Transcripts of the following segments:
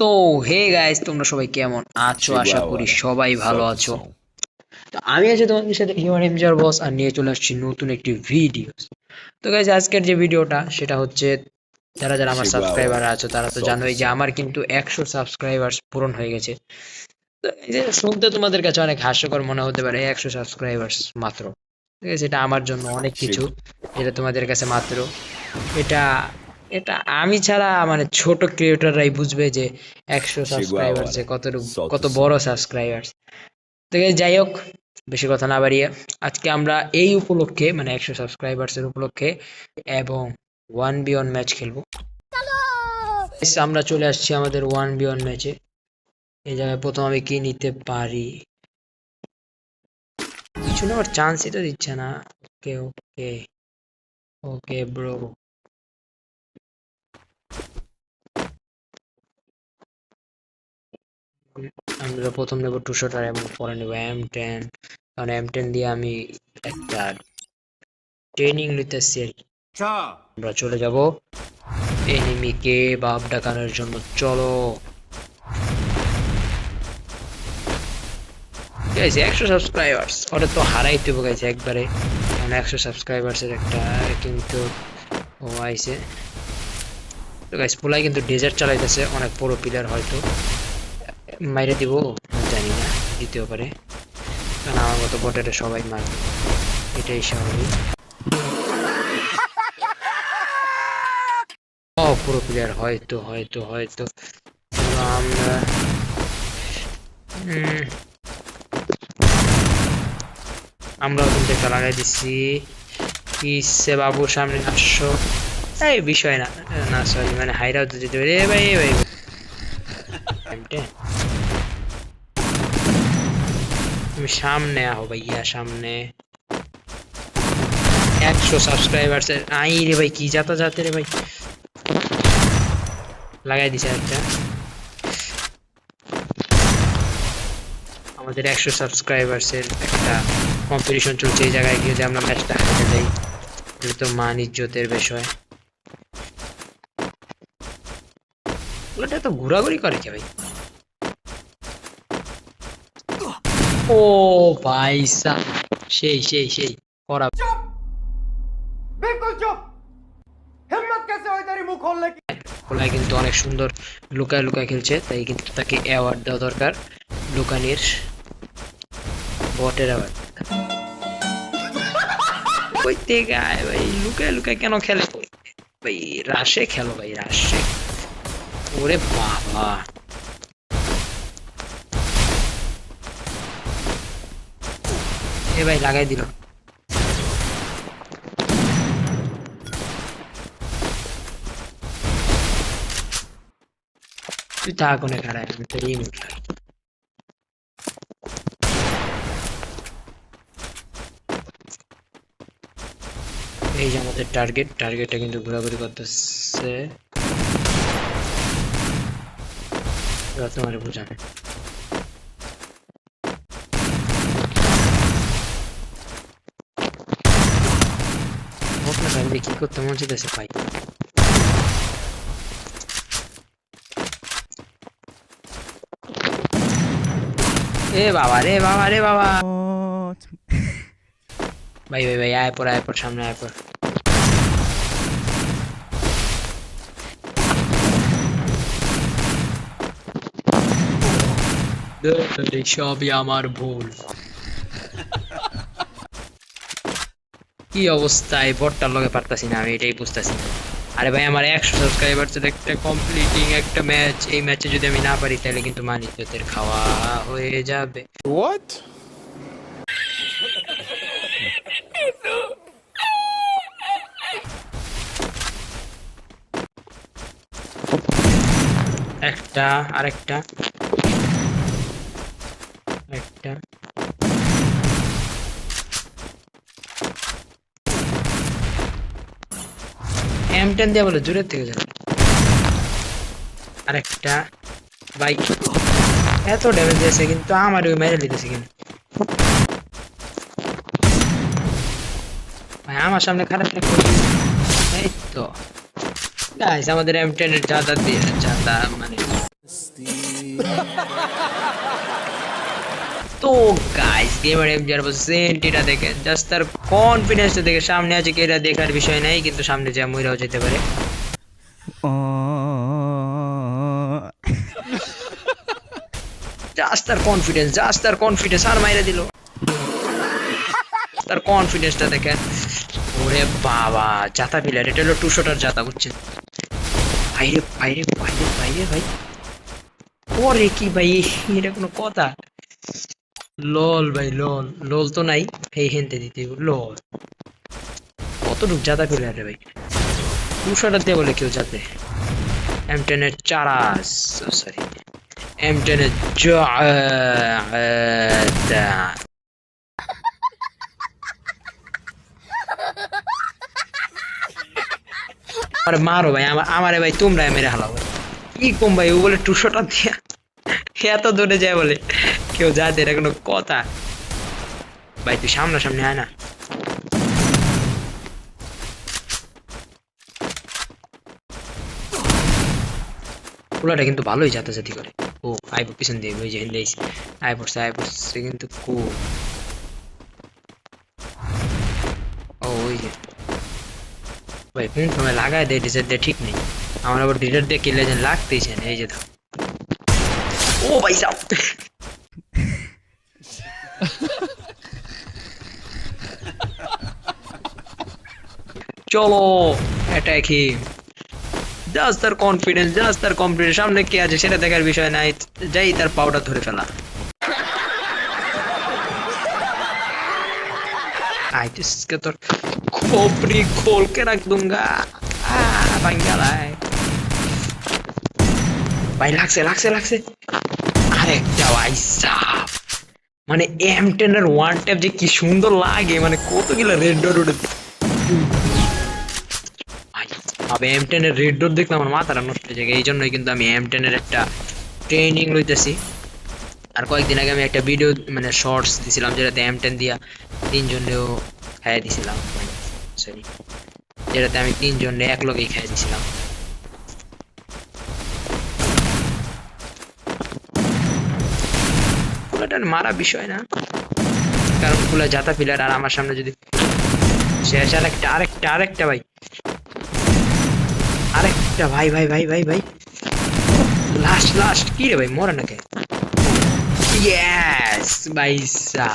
তো hey guys তোমরা সবাই কেমন আছো? আশা করি সবাই ভালো আছো। তো আমি আছি তোমাদের সাথে হিউম্যান এমজার বস আর নিয়ে চলে আসছি নতুন একটি ভিডিও তো। গাইস আজকের যে ভিডিওটা সেটা হচ্ছে যারা যারা আমার সাবস্ক্রাইবার আছো তারা তো জানোই যে আমার কিন্তু একশো সাবস্ক্রাইবার পূরণ হয়ে গেছে। শুনতে তোমাদের কাছে অনেক হাস্যকর মনে হতে পারে একশো সাবস্ক্রাইবার মাত্র। ঠিক আছে এটা আমার জন্য অনেক কিছু যেটা তোমাদের কাছে মাত্র। এটা এটা আমি ছাড়া মানে ছোট ক্রিয়েটররাই বুঝবে যে একশো সাবস্ক্রাইবার যে কত কত বড় সাবস্ক্রাইবার তো যাই হোক বেশি কথা না বাড়িয়ে আজকে আমরা এই উপলক্ষে মানে একশো সাবস্ক্রাইবার্স এর উপলক্ষে এবং ওয়ান বি ওয়ান ম্যাচ খেলব আমরা চলে আসছি আমাদের ওয়ান বি ওয়ান ম্যাচে এই জায়গায় প্রথম আমি কি নিতে পারি? কিছু নেওয়ার চান্সই তো দিচ্ছে না। ওকে ওকে ওকে ব্রো আমরা প্রথম নেব টু শটার এবং পরে নেব এম টেন কারণ এম টেন দিয়ে আমি একটা ট্রেনিং নিতেছি আর কি। আমরা চলে যাব এনিমিকে বাপ ডাকানোর জন্য। চলো। একশো সাবস্ক্রাইবার্স ওটা তো হারাইতে হবে গাইছে একবারে। কারণ একশো সাবস্ক্রাইবার্সের একটা কিন্তু ও আইছে। তো পোলাই কিন্তু ডেজার্ট চালাইতেছে, অনেক বড় প্লেয়ার হয়তো। মাইরে দিব জানি না দিতেও পারে কারণ আমার মতো বটেটা সবাই মারবে। এটাই স্বাভাবিক। পুরো প্লেয়ার হয়তো হয়তো হয়তো। আমরা উম, আমরাও কিন্তু একটা লাগাই দিচ্ছি কিসে বাবু সামনে আসছো এই বিষয় না না সরি মানে হাইরাও তো দিতে পারি। ভাই ভাই। তুমি সামনে আহো ভাইয়া সামনে। একশো সাবস্ক্রাইবার আই রে ভাই কি যাতা যাতে রে ভাই। লাগাই দিছে একটা আমাদের একশো সাবস্ক্রাইবার্সের একটা কম্পিটিশন চলছে এই জায়গায় গিয়ে যে আমরা ম্যাচটা হারতে যাই এটা তো মান ইজ্জতের বিষয় ওটা তো ঘোরাঘুরি করে কে ভাই ও ভাই সাহ সেই সেই সেই করা बिल्कुल चुप हिम्मत कैसे हुई तेरी मुंह खोलने की খোলায় কিন্তু অনেক সুন্দর লুকায় লুকায় খেলছে তাই কিন্তু তাকে অ্যাওয়ার্ড দেওয়া দরকার লুকানির বটের অ্যাওয়ার্ড কইতে গায় ভাই লুকায় লুকায় কেন খেলে? ভাই রাশে খেলো ভাই রাশে। ওরে বাবা। এ ভাই লাগাই দিল। তুই তা কোনে খারায় আমি তো রিমোট লাগাই এই যে আমাদের টার্গেট টার্গেটটা কিন্তু ঘোরাঘুরি করতেছে এবার তোমার বুঝাবে হোক না তাহলে কি করতে মন চাইতেছে ভাই এ বাবা রে বাবা রে বাবা। ভাই ভাই ভাই আয় পর আয় পর সামনে আয় পর। সবই আমার ভুল। কি অবস্থায় বটটার লগে পারতাছি না আমি এটাই বুঝতেছি না। আরে ভাই আমার একশো সাবস্ক্রাইবার একটা কমপ্লিটিং একটা ম্যাচ এই ম্যাচে যদি আমি না পারি তাহলে কিন্তু মানিজ্যতের খাওয়া হয়ে যাবে। What? একটা আরেকটা। একটা। এম টেন দিয়ে বলে দূরের থেকে যাবে। আরেকটা ভাই এত ড্যামেজ দিয়েছে কিন্তু আমার ওই মেরে দিতেছে কিন্তু। ভাই, আমার সামনে খারাপ এই তো। গাইস আমাদের এম টেন এর জাদা দিয়ে জাদা মানে তো গাইস গেমার এম জিআর সেন্টিটা দেখে জাস্ট তার কনফিডেন্সটা দেখে সামনে আছে কি এটা দেখার বিষয় নাই, কিন্তু সামনে যা মইরাও যেতে পারে। জাস্ট তার কনফিডেন্স জাস্ট তার কনফিডেন্স আর মাইরে দিল। তার কনফিডেন্সটা দেখে ওরে বাবা জাতা পিলার, এটা হলো টু শটার জাতা বুঝছেন? বাইরে বাইরে বাইরে বাইরে ভাই। ওরে কি ভাই, এটা কোনো কথা? লল ভাই লল লল তো নাই, এই হেনতে দিতে লল কতটুক জাতা পিলার রে ভাই? টু শটার দিয়ে বলে কেউ যাতে। এম টেনের চারাস সরি এম টেনের আরে মারো, ভাই আমার আমারে, ভাই তোমরা মেরে হালাও। কি কম, ভাই, ও বলে টুশোটা দিয়া। এত দূরে যায় বলে। কেউ যাতে এটা কোনো কথা। ভাই, তুই সামনাসামনি হয় না। পোলাটা কিন্তু ভালোই যাতাযাতি করে। ও, আইব, পিছন দিয়ে, ওই যে হিন্দি আই পড়ছে আই পড়ছে কিন্তু কো। ও, ওই যে। ভাই সময় লাগায় দেয় ডিজার দিয়ে, ঠিক নেই। আমার আবার ডিজার দিয়ে কিনলে যেন লাগতেইছে এই যে ও, ভাই সাহ চলো এটা কি জাস্ট তার কনফিডেন্স জাস্ট তার কনফিডেন্স সামনে কে আছে সেটা দেখার বিষয় নাই যাই তার পাউডার ধরে ফেলা Ay, Diyos ka to. Kopri kol ka nagdunga. Ah, bangalay. ভাই লাগছে লাগছে লাগছে আরেকটা ভাই সাপ মানে এম টেন এর ওয়ান ট্যাপ যে কি সুন্দর লাগে মানে কতগুলো রেড ডট উঠে ভাই এম টেন এর রেড ডট দেখলে আমার মাথাটা নষ্ট হয়ে যায় এই জন্যই কিন্তু আমি এম টেন এর একটা ট্রেনিং লইতেছি। আর কয়েকদিন আগে আমি একটা ভিডিও মানে শর্টস দিছিলাম, যেটাতে এম টেন দিয়া তিনজনেও খাইয়ে দিছিলাম। সরি যেটাতে আমি তিনজনে এক লগেই খাইয়ে দিছিলাম। পুরোটা মারা বিষয় না। কারণ পুরো জাতা পিলার আর আমার সামনে যদি শেষ আরেকটা আরেকটা আরেকটা ভাই। আরেকটা ভাই ভাই ভাই ভাই ভাই। লাস্ট লাস্ট কি রে ভাই, মরে নাকি? ইয়েস ভাইসা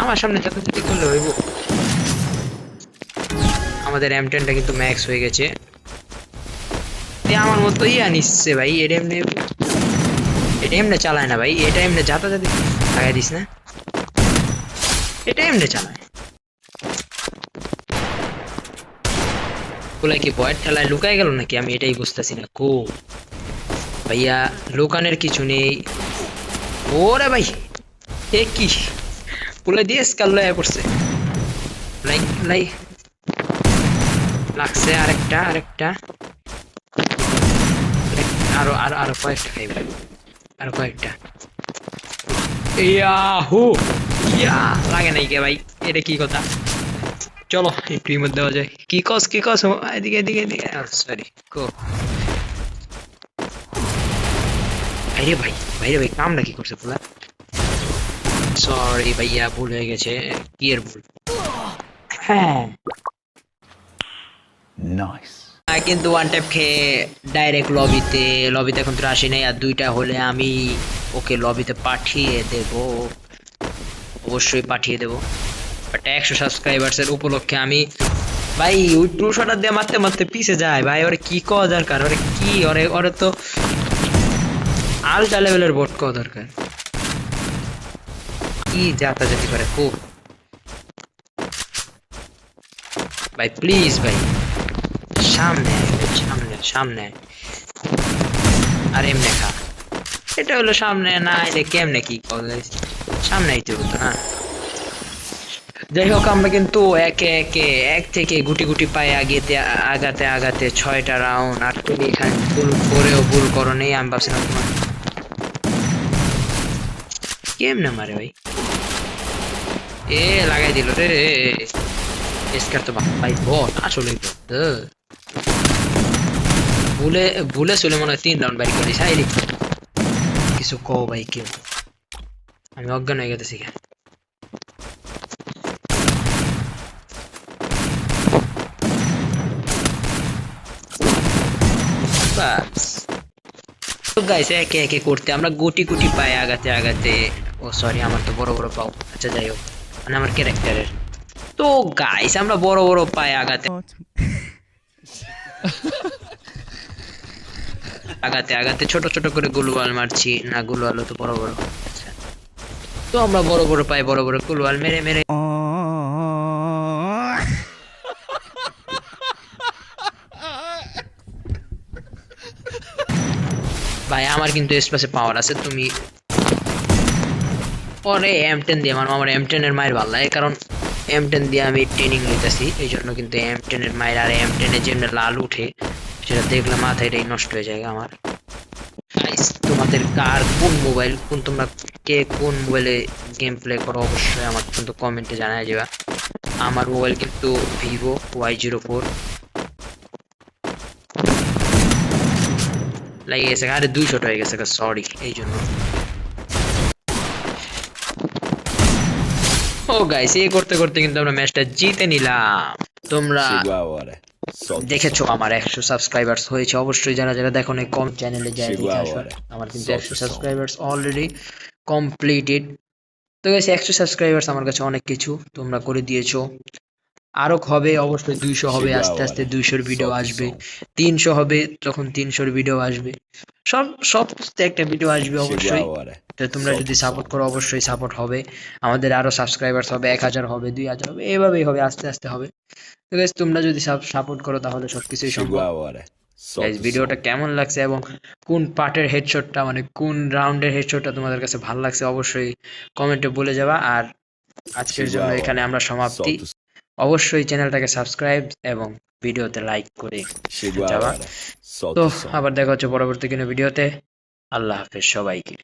আমার সামনে চাতাচাতি করলে হইব। আমাদের এম টেনটা কিন্তু ম্যাক্স হয়ে গেছে। আমার মতো ইয়া নিচ্ছে ভাই এটা এমনি এটা এমনি চালায় না ভাই। এটা এমনি যাতাযাতি। লাগাই দিস না। এটা এমনি চালায়। বলে কি বয়ের ঠেলায় লুকাই গেল নাকি? আমি এটাই বুঝতেছি না। কো? ভাইয়া, লুকানের কিছু নেই। ওরে ভাই, এ কি? পুলে দিয়ে স্কাল লয়ে পড়ছে। লাই লাই। লাগছে আরেকটা আরেকটা। আরেক- আরও আরও আরও কয়েকটা খাইবে। আরও কয়েকটা। ইয়াহু! ইয়া লাগে নাই কে ভাই? এটা কি কথা? চলো একটু ইমোট দেওয়া যায় কি কস কি কস? এদিকে এদিকে এদিকে। সরি কো ভাইরে ভাই ভাইরে ভাই কামটা কি করছে পুরা? সরি ভাইয়া ভুল হয়ে গেছে। কি এর ভুল? হ্যাঁ। কিন্তু ওয়ান ট্যাপ খেয়ে ডাইরেক্ট লবিতে লবিতে এখন তো আসি নাই। আর দুইটা হলে আমি ওকে লবিতে পাঠিয়ে দেব। অবশ্যই পাঠিয়ে দেব। বাট একশো সাবস্ক্রাইবার্সের উপলক্ষে আমি ভাই, ওই টু শটার দিয়ে মারতে মারতে পিছে যায়। ভাই, ওরে কি কওয়া দরকার? ওরে কি? ওরে ওরে তো আলটা লেভেলের বোট কওয়া দরকার। কি যাতাযাতি করে খুব ভাই প্লিজ ভাই। সামনে সামনে সামনে। আর এমনি খা। এটা হলো সামনে, না এলে কেমনে কি সামনে আইতে হতো না যাই হোক আমরা কিন্তু একে একে, এক থেকে গুটি গুটি পায়ে আগেতে, আগাতে আগাতে ছয়টা রাউন্ড আর তুমি এখানে ভুল করেও ভুল করো নেই আমি ভাবছিলাম তোমার কেমনে মারে ভাই এ, লাগাই দিল রে। এসকার তো ভাই বট আসলে ভুলে ভুলে চলে মনে হয় তিন রাউন্ড বাইক করিস হাই কিছু কও ভাই কেউ। আমি অজ্ঞান হয়ে কেন বাস। তো গাইস একে একে করতে আমরা গুটি গুটি পায়ে আগাতে আগাতে ও সরি আমার তো বড় বড় পাও। আচ্ছা যাই হোক মানে আমার ক্যারেক্টারের তো গাইস আমরা বড় বড় পায়ে আগাতে আগাতে আগাতে ছোট ছোট করে গুলওয়াল মারছি। না গুলওয়াল তো বড় বড়। আচ্ছা। তো আমরা বড় বড় পায়ে বড় বড় গুলওয়াল মেরে মেরে। ভাই, আমার কিন্তু স্পেসে পাওয়ার আছে, তুমি পরে এম টেন দিয়ে মানে আমার এম টেনের মায়ের ভালো লাগে কারণ এম টেন দিয়ে আমি ট্রেনিং নিতেছি, এই জন্য কিন্তু এম টেনের মায়ের আর এম টেনের যেমনি লাল উঠে, সেটা দেখলে মাথাটাই নষ্ট হয়ে যায় আমার। তোমাদের কার কোন মোবাইল কোন তোমরা কে কোন মোবাইলে গেম প্লে করো, অবশ্যই আমার কিন্তু কমেন্টে জানাই যাবে আমার মোবাইল কিন্তু ভিভো ওয়াই জিরো ফোর লাগে গেছে আরে দুই শট হয়ে গেছে সরি এই জন্য ও গাইস এই করতে করতে কিন্তু আমরা ম্যাচটা জিতে নিলাম। তোমরা দেখেছ আমার একশো সাবস্ক্রাইবার্স হয়েছে। অবশ্যই যারা যারা দেখো না কম চ্যানেলে যায় দেখে আসো। আমার কিন্তু একশো সাবস্ক্রাইবার্স অলরেডি কমপ্লিটেড তো গেছে একশো সাবস্ক্রাইবার্স আমার কাছে অনেক কিছু তোমরা করে দিয়েছ। আরও হবে অবশ্যই দুইশো হবে আস্তে আস্তে দুইশোর ভিডিও আসবে। তিনশো হবে তখন তিনশোর ভিডিও আসবে। সব সব একটা ভিডিও আসবে অবশ্যই। তো তোমরা যদি সাপোর্ট করো অবশ্যই সাপোর্ট হবে। আমাদের আরও সাবস্ক্রাইবার্স হবে এক হাজার হবে দুই হাজার হবে এভাবেই হবে আস্তে আস্তে হবে। তো তোমরা যদি সাপোর্ট করো তাহলে সবকিছুই সম্ভব। গাইজ ভিডিওটা কেমন লাগছে এবং কোন পার্টের হেডশটটা মানে কোন রাউন্ডের হেডশটটা তোমাদের কাছে ভালো লাগছে অবশ্যই কমেন্টে বলে যাবা। আর আজকের জন্য এখানে আমরা সমাপ্তি. অবশ্যই চ্যানেলটাকে সাবস্ক্রাইব এবং ভিডিওতে লাইক করে. Solta তো আবার দেখা হচ্ছে পরবর্তী কোনো ভিডিওতে। আল্লাহ হাফেজ সবাইকে।